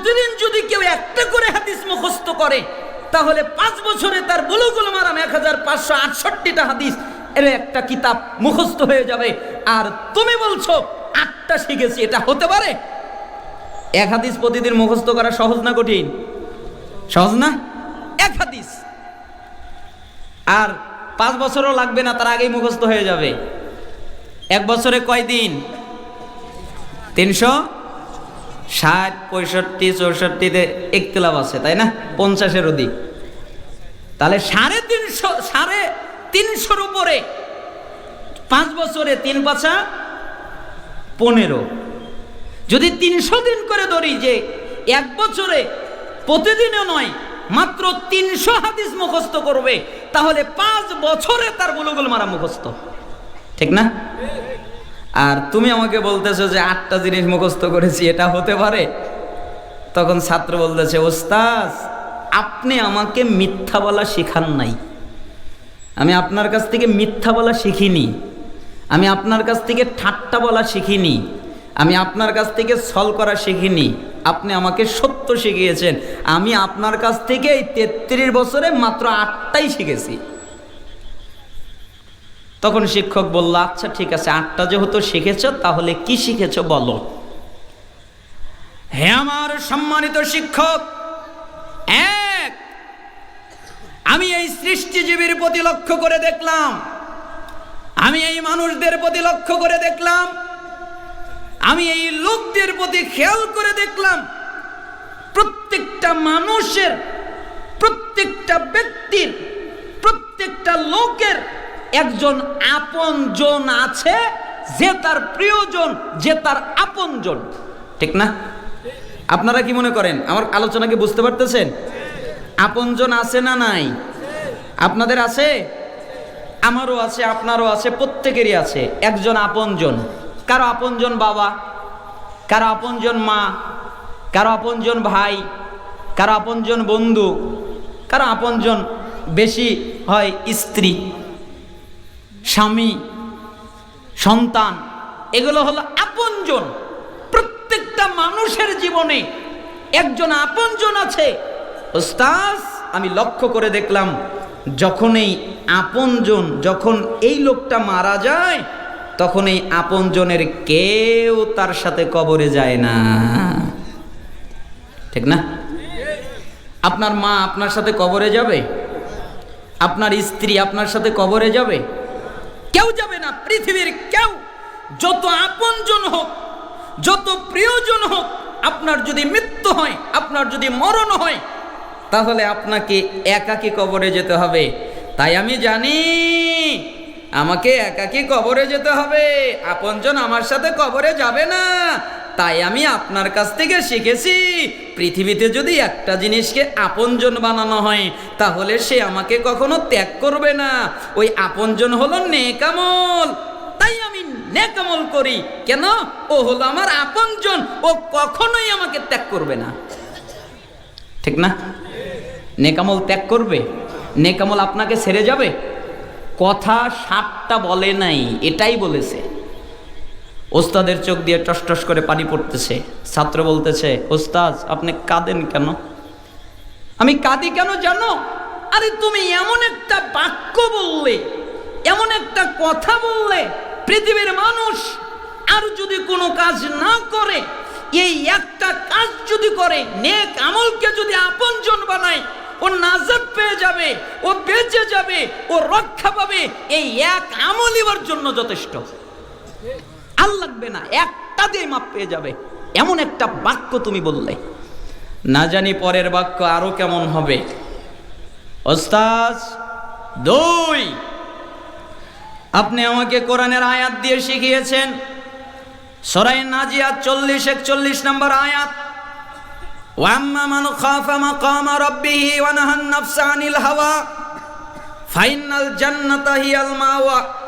প্রতিদিন যদি কেউ একটা করে হাদিস মুখস্থ করে, তাহলে পাঁচ বছরে তার বুলুগুল মারাম এক হাজার পাঁচশো আটষট্টিটা হাদিস, এর একটা কিতাব মুখস্থ হয়ে যাবে। আর তুমি বলছো, আটটা শিখেছি, এটা হতে পারে? এক হাদিস প্রতিদিন মুখস্থ করা সহজ না কঠিন? সহজ না? এক হাদিস। আর পাঁচ বছরও লাগবে না, তার আগেই মুখস্থ হয়ে যাবে। এক বছরে কয় দিন তিনশো? ষাট, পঁয়ষট্টি, চৌষট্টিতে একতলাভ আছে, তাই না? পঞ্চাশের অধিক। তাহলে সাড়ে তিনশো, সাড়ে তিনশোর উপরে পাঁচ বছরে তিন পাঁচা পনেরো। যদি তিনশো দিন করে ধরি যে এক বছরে প্রতিদিনও নয়, মাত্র তিনশো হাদিস মুখস্থ করবে, তাহলে পাঁচ বছরে তার বুলুগুল মারা মুখস্থ। ঠিক না? আর তুমি আমাকে বলতেছো যে আটটা জিনিস মুখস্থ করেছি, এটা হতে পারে? তখন ছাত্র বলতেছে ওস্তাজ আপনি আমাকে মিথ্যা বলা শেখান নাই। আমি আপনার কাছ থেকে মিথ্যা বলা শিখিনি। আমি আপনার কাছ থেকে ঠাট্টা বলা শিখিনি। আমি আপনার কাছ থেকে ছল করা শিখিনি। আপনি আমাকে সত্য শিখিয়েছেন। আমি আপনার কাছ থেকে এই তেত্রিশ বছরে মাত্র আটটাই শিখেছি। তখন শিক্ষক বলল আচ্ছা ঠিক আছে, আটটা যেহেতু শিখেছ, তাহলে কি শিখেছ বলো? হে আমার সম্মানিত শিক্ষক, এক, আমি এই সৃষ্টিজীবীর প্রতি লক্ষ্য করে দেখলাম, আমি এই মানুষদের প্রতি লক্ষ্য করে দেখলাম, আমি এই লোকদের প্রতি খেয়াল করে দেখলাম, প্রত্যেকটা মানুষের, প্রত্যেকটা ব্যক্তির, প্রত্যেকটা লোকের একজন আপনজন আছে, যে তার প্রিয়জন, যে তার আপনজন ঠিক না? আপনারা কি মনে করেন? আমার আলোচনাকে বুঝতে পারতেছেন? আপনজন আছে না নাই? আপনাদের আছে? আমারও আছে, আপনারও আছে, প্রত্যেকেরই আছে। একজন আপনজন কারও আপনজন বাবা, কারও আপনজন মা, কারও আপনজন ভাই, কারও আপনজন বন্ধু, কারও আপনজন বেশি হয় স্ত্রী। স্বামী, সন্তান, এগুলো হলো আপনজন। প্রত্যেকটা মানুষের জীবনে একজন আপনজন আছে। ওস্তাজ আমি লক্ষ্য করে দেখলাম যখন এই আপনজন, যখন এই লোকটা মারা যায় তখন এই আপনজনের কেউ তার সাথে কবরে যায় না। ঠিক না? আপনার মা আপনার সাথে কবরে যাবে? আপনার স্ত্রী আপনার সাথে কবরে যাবে? কেউ যাবে না, পৃথিবীর কেউ। যত আপনজন হোক, যত প্রিয়জন হোক, আপনার যদি মৃত্যু হয়, আপনার যদি মরণ হয়, তাহলে আপনাকে একাকি কবরে যেতে হবে। তাই আমি জানি, আমাকে একাকি কবরে যেতে হবে। আপনজন আমার সাথে কবরে যাবে না। তাই আমি আপনার কাছ থেকে শিখেছি, পৃথিবীতে যদি একটা জিনিসকে আপনজন বানানো হয়, তাহলে সে আমাকে কখনো ত্যাগ করবে না। ওই আপনজন হলো নেকামল। তাই আমি নেকামল করি। কেন? ও হলো আমার আপনজন। ও কখনোই আমাকে ত্যাগ করবে না। ঠিক না? নেকামল ত্যাগ করবে? নেকামল আপনাকে ছেড়ে যাবে? কথা সাতটা বলে নাই, এটাই বলেছে। ওস্তাদের চোখ দিয়ে টস টস করে পানি পড়তেছে। ছাত্র বলতেছে, ওস্তাদ, আপনি কাঁদেন কেন? আমি কাঁদি কেন জানো? আরে তুমি এমন একটা বাক্য বললে, এমন একটা কথা বললে, পৃথিবীর মানুষ আর যদি কোনো কাজ না করে, এই একটা কাজ যদি করে, নেক আমলকে যদি আপনজন বানায়, ও নাজাত পেয়ে যাবে, ও বেঁচে যাবে, ও রক্ষা পাবে, এই এক আমল জন্য যথেষ্ট। আর লাগবে না, একটা দিয়ে মাপ পেয়ে যাবে। এমন একটা বাক্য তুমি বললে। না জানি পরের বাক্য আরও কেমন হবে। ওস্তাজ দুই। আপনি আমাকে কোরআনের আয়াত দিয়ে শিখিয়েছেন। সরাই নাজিয়াত চল্লিশ একচল্লিশ নম্বর আয়াত। মান খাফা মাকামা রাব্বিহি ওয়া নাহান নাফসা আনিল হাওয়া। ফাইনাল জান্নাতা হিয়াল মাওয়া।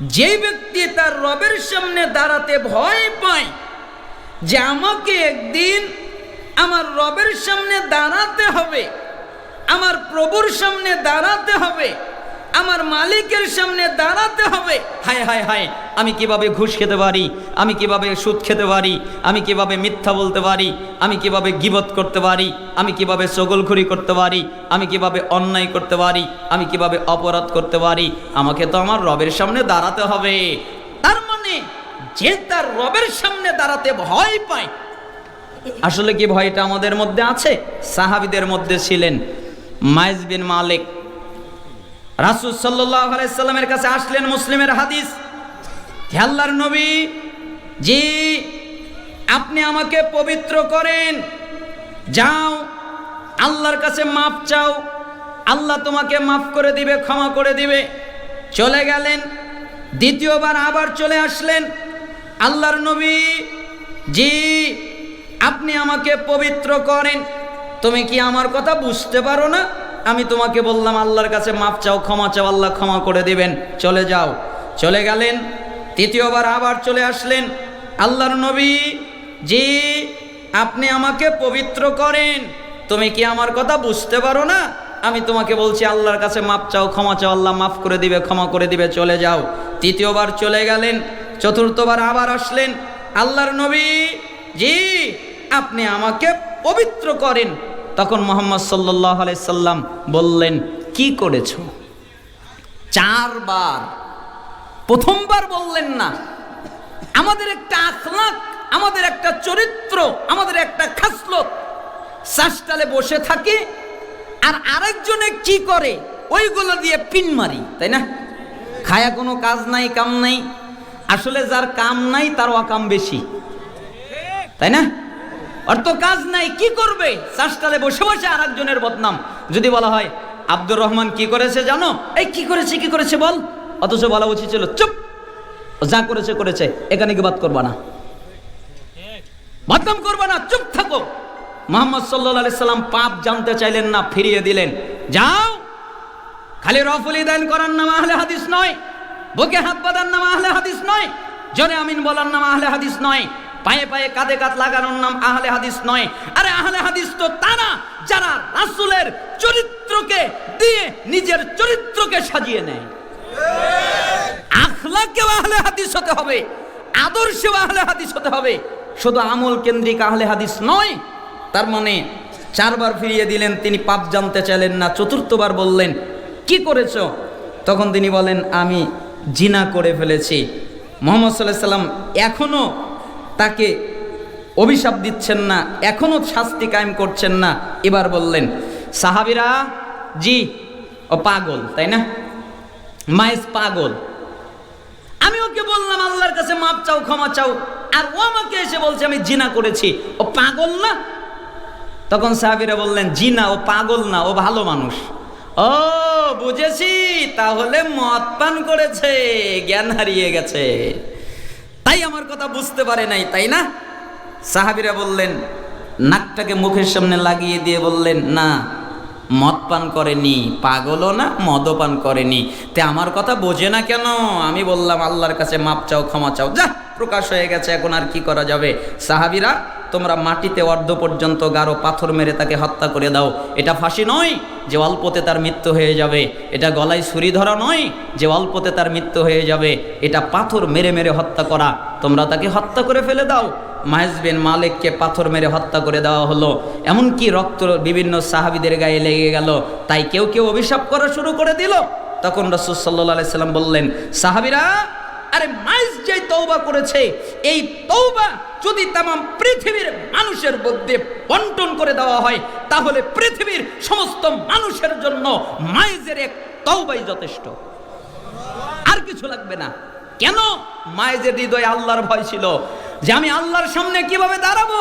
যে ব্যক্তি তার রবের সামনে দাঁড়াতে ভয় পায় যে আমাকে একদিন আমার রবের সামনে দাঁড়াতে হবে, আমার প্রভুর সামনে দাঁড়াতে হবে আমার মালিকের সামনে দাঁড়াতে হবে। হায় হায় হায়, আমি কীভাবে ঘুষ খেতে পারি? আমি কীভাবে সুদ খেতে পারি? আমি কীভাবে মিথ্যা বলতে পারি? আমি কীভাবে গিবত করতে পারি? আমি কীভাবে চগলখুরি করতে পারি? আমি কীভাবে অন্যায় করতে পারি? আমি কীভাবে অপরাধ করতে পারি? আমাকে তো আমার রবের সামনে দাঁড়াতে হবে। তার মানে যে তার রবের সামনে দাঁড়াতে ভয় পায়, আসলে কি ভয়টা আমাদের মধ্যে আছে? সাহাবিদের মধ্যে ছিলেন মাইজ বিন মালিক। রাসুল সাল্লাহ আলাইসাল্লামের কাছে আসলেন মুসলিমের হাদিস। আল্লাহর নবী, জি, আপনি আমাকে পবিত্র করেন। যাও, আল্লাহর কাছে মাপ চাও। আল্লাহ তোমাকে মাফ করে দিবে, ক্ষমা করে দিবে। চলে গেলেন। দ্বিতীয়বার আবার চলে আসলেন। আল্লাহর নবী, জি, আপনি আমাকে পবিত্র করেন। তুমি কি আমার কথা বুঝতে পারো না? আমি তোমাকে বললাম, আল্লাহর কাছে মাপ চাও, ক্ষমা চাও, আল্লাহ ক্ষমা করে দিবেন। চলে যাও। চলে গেলেন, তৃতীয়বার আবার চলে আসলেন। আল্লাহর নবী, জি, আপনি আমাকে পবিত্র করেন। তুমি কি আমার কথা বুঝতে পারো না? আমি তোমাকে বলছি, আল্লাহর কাছে মাপ চাও, ক্ষমা চাও, আল্লাহ মাফ করে দিবে, ক্ষমা করে দিবে, চলে যাও। তৃতীয়বার চলে গেলেন, চতুর্থবার আবার আসলেন। আল্লাহর নবী, জি, আপনি আমাকে পবিত্র করেন। তখন মোহাম্মদ সাল্লাহ সাল্লাম বললেন, কি করেছ? চারবার। প্রথমবার বললেন না। আমাদের একটা আখলাক, আমাদের একটা চরিত্র, আমাদের একটা খাসলত। শ্বাসটালে বসে থাকে আর আরেকজনে কি করে? ওইগুলো দিয়ে পিন মারি, তাই না? খায়া কোনো কাজ নাই, কাম নাই। আসলে যার কাম নাই, তার অকাম বেশি। তাই না? ওর তো কাজ নাই, কি করবে? চাষটালে বসে বসে আর একজনের বদনাম। যদি বলা হয়, আব্দুর রহমান কি করেছে জানো? এই কি করেছে কি করেছে বল? অথচ বলা উচিত ছিল, চুপ! যা করেছে করেছে, এখানে কি বাদ করবা না। বদনাম করবা না, চুপ থাকো! মোহাম্মদ সাল্লাহ আলি সাল্লাম পাপ জানতে চাইলেন না, ফিরিয়ে দিলেন। যাও! খালি রফুলি দান করার নাম আহলে হাদিস নয়, বুকে হাত বাঁধার নাম আহলে হাদিস নয় জনে আমিন বলার নাম আহলে হাদিস নয়। পায়ে পায়ে কাঁধে কাঁধ লাগানোর নাম আহলে হাদিস নয়। আরে আহলে হাদিস তো তারা যারা রাসূলের চরিত্রকে দিয়ে নিজের চরিত্রকে সাজিয়ে নেয়। আখলাকেও আহলে হাদিস হতে হবে, আদর্শেও আহলে হাদিস হতে হবে। শুধু আমল কেন্দ্রিক আহলে হাদিস নয়, তার মানে চারবার ফিরিয়ে দিলেন, তিনি পাপ জানতে চাইলেন না, চতুর্থবার বললেন, কি করেছ? তখন তিনি বলেন, আমি জিনা করে ফেলেছি। মোহাম্মদ সাল্লাহ সাল্লাম এখনও তাকে অভিশাপ দিচ্ছেন না এখনও শাস্তি কায়েম করছেন না। এবার বললেন, সাহাবিরা, জি, ও পাগল, তাই না? মাইস পাগল। আমি ওকে বললাম, আল্লাহর কাছে মাপ চাও, ক্ষমা চাও, আর ও আমাকে এসে বলছে, আমি জিনা করেছি। ও পাগল না? তখন সাহাবিরা বললেন, জিনা, ও পাগল না, ও ভালো মানুষ। ও, বুঝেছি, তাহলে মদ পান করেছে, জ্ঞান হারিয়ে গেছে। তাই আমার কথা বুঝতে পারে নাই, তাই না? সাহাবিরা বললেন, নাকটাকে মুখের সামনে লাগিয়ে দিয়ে বললেন, না, মদ পান করেনি, পাগলও না, মদও পান করেনি। তে আমার কথা বোঝে না কেন? আমি বললাম, আল্লাহর কাছে মাপ চাও, ক্ষমা চাও। যা, প্রকাশ হয়ে গেছে, এখন আর কি করা যাবে? সাহাবিরা তোমরা মাটিতে অর্ধ পর্যন্ত গাঢ় পাথর মেরে তাকে হত্যা করে দাও। এটা ফাঁসি নয় যে অল্পতে তার মৃত্যু হয়ে যাবে। এটা গলায় ছুরি ধরা নয় যে অল্পতে তার মৃত্যু হয়ে যাবে। এটা পাথর মেরে মেরে হত্যা করা। তোমরা তাকে হত্যা করে ফেলে দাও। মাহেজ বিন মালিককে পাথর মেরে হত্যা করে দেওয়া হলো। এমনকি রক্ত বিভিন্ন সাহাবিদের গায়ে লেগে গেল। তাই কেউ কেউ অভিশাপ করা শুরু করে দিল। তখন রসুল সাল্লাহ সাল্লাম বললেন, সাহাবিরা আরে মাইজ যে তৌবা করেছে, এই তৌবা যদি তাম পৃথিবীর মানুষের মধ্যে বন্টন করে দেওয়া হয়, তাহলে পৃথিবীর সমস্ত মানুষের জন্য মাইজের এক তৌবাই যথেষ্ট। আর কিছু লাগবে না। কেন? মায়েদের হৃদয়ে আল্লাহর ভয় ছিল যে আমি আল্লাহর সামনে কীভাবে দাঁড়াবো?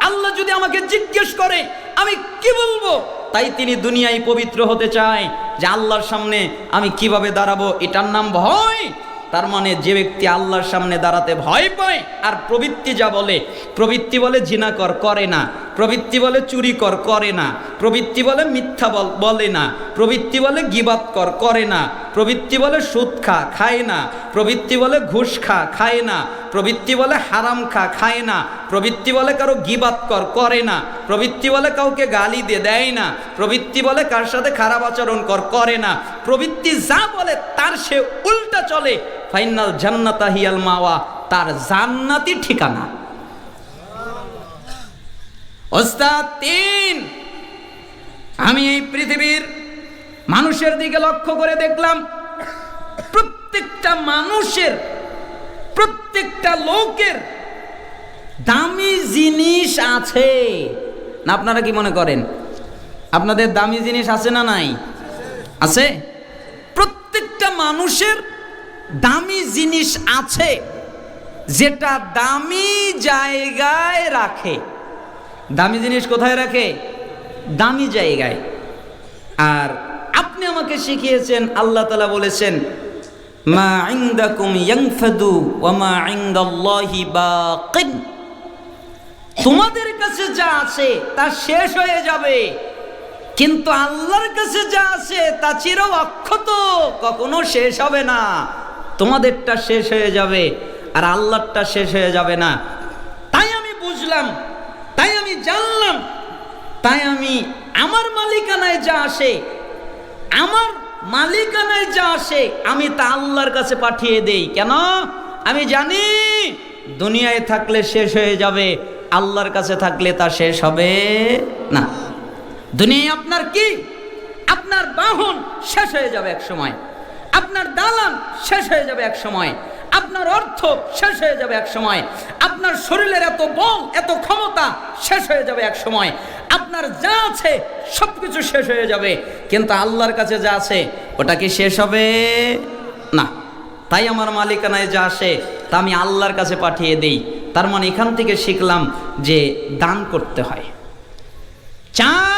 আল্লাহ যদি আমাকে জিজ্ঞেস করে, আমি কি বলব? তাই তিনি দুনিয়ায় পবিত্র হতে চায় যে আল্লাহর সামনে আমি কীভাবে দাঁড়াবো? এটার নাম ভয়। তার মানে যে ব্যক্তি আল্লাহর সামনে দাঁড়াতে ভয় পায় আর প্রবৃত্তি যা বলে, প্রবৃত্তি বলে জিনা কর, করে না। প্রবৃত্তি বলে চুরি কর, করে না। প্রবৃত্তি বলে মিথ্যা বল না। প্রবৃত্তি বলে গিবাত কর, করে না। প্রবৃত্তি বলে সুদ খা, খায় না। প্রবৃত্তি বলে ঘুষ খা, খায় না। প্রবৃত্তি বলে হারাম খা, খায় না। প্রবৃত্তি বলে কারও গিবাত কর, করে না। প্রবৃত্তি বলে কাউকে গালি দিয়ে দেয় না। প্রবৃত্তি বলে কার সাথে খারাপ আচরণ কর, করে না। প্রবৃত্তি যা বলে তার সে উল্টা চলে। ফাইনাল জান্নাতা হিয়াল মাওয়া, তার জান্নাতি ঠিকানা। ওস্তাদ, তিন। আমি এই পৃথিবীর মানুষের দিকে লক্ষ্য করে দেখলাম, প্রত্যেকটা মানুষের, প্রত্যেকটা লোকের দামি জিনিস আছে। না, আপনারা কি মনে করেন? আপনাদের দামি জিনিস আছে না নাই? আছে? প্রত্যেকটা মানুষের দামি জিনিস আছে, যেটা দামি জায়গায় রাখে। দামি জিনিস কোথায় রাখে? দামি জায়গায়। আর আপনি আমাকে শিখিয়েছেন, আল্লাহ তালা বলেছেন, মা মা তোমাদের কাছে যা আছে তা শেষ হয়ে যাবে। কিন্তু আল্লাহর কাছে যা আছে তা চির অক্ষত কখনো শেষ হবে না। তোমাদেরটা শেষ হয়ে যাবে আর আল্লাহরটা শেষ হয়ে যাবে না। তাই আমি বুঝলাম জানলাম, তাই আমি আমার মালিকানায় যা আসে, আমার মালিকানায় যা আসে, আমি তা আল্লাহর কাছে পাঠিয়ে দেই। কেন? আমি জানি দুনিয়ায় থাকলে শেষ হয়ে যাবে, আল্লাহর কাছে থাকলে তা শেষ হবে না। দুনিয়ায় আপনার কি? আপনার বাহন শেষ হয়ে যাবে এক সময়, আপনার দালান শেষ হয়ে যাবে এক সময় আপনার অর্থ শেষ হয়ে যাবে এক সময়। আপনার শরীরের এত বল, এত ক্ষমতা শেষ হয়ে যাবে এক সময়। আপনার যা আছে সব কিছু শেষ হয়ে যাবে। কিন্তু আল্লাহর কাছে যা আছে, ওটা কি শেষ হবে? না। তাই আমার মালিকানায় যা আসে, তা আমি আল্লাহর কাছে পাঠিয়ে দেই। তার মানে এখান থেকে শিখলাম যে দান করতে হয়। চার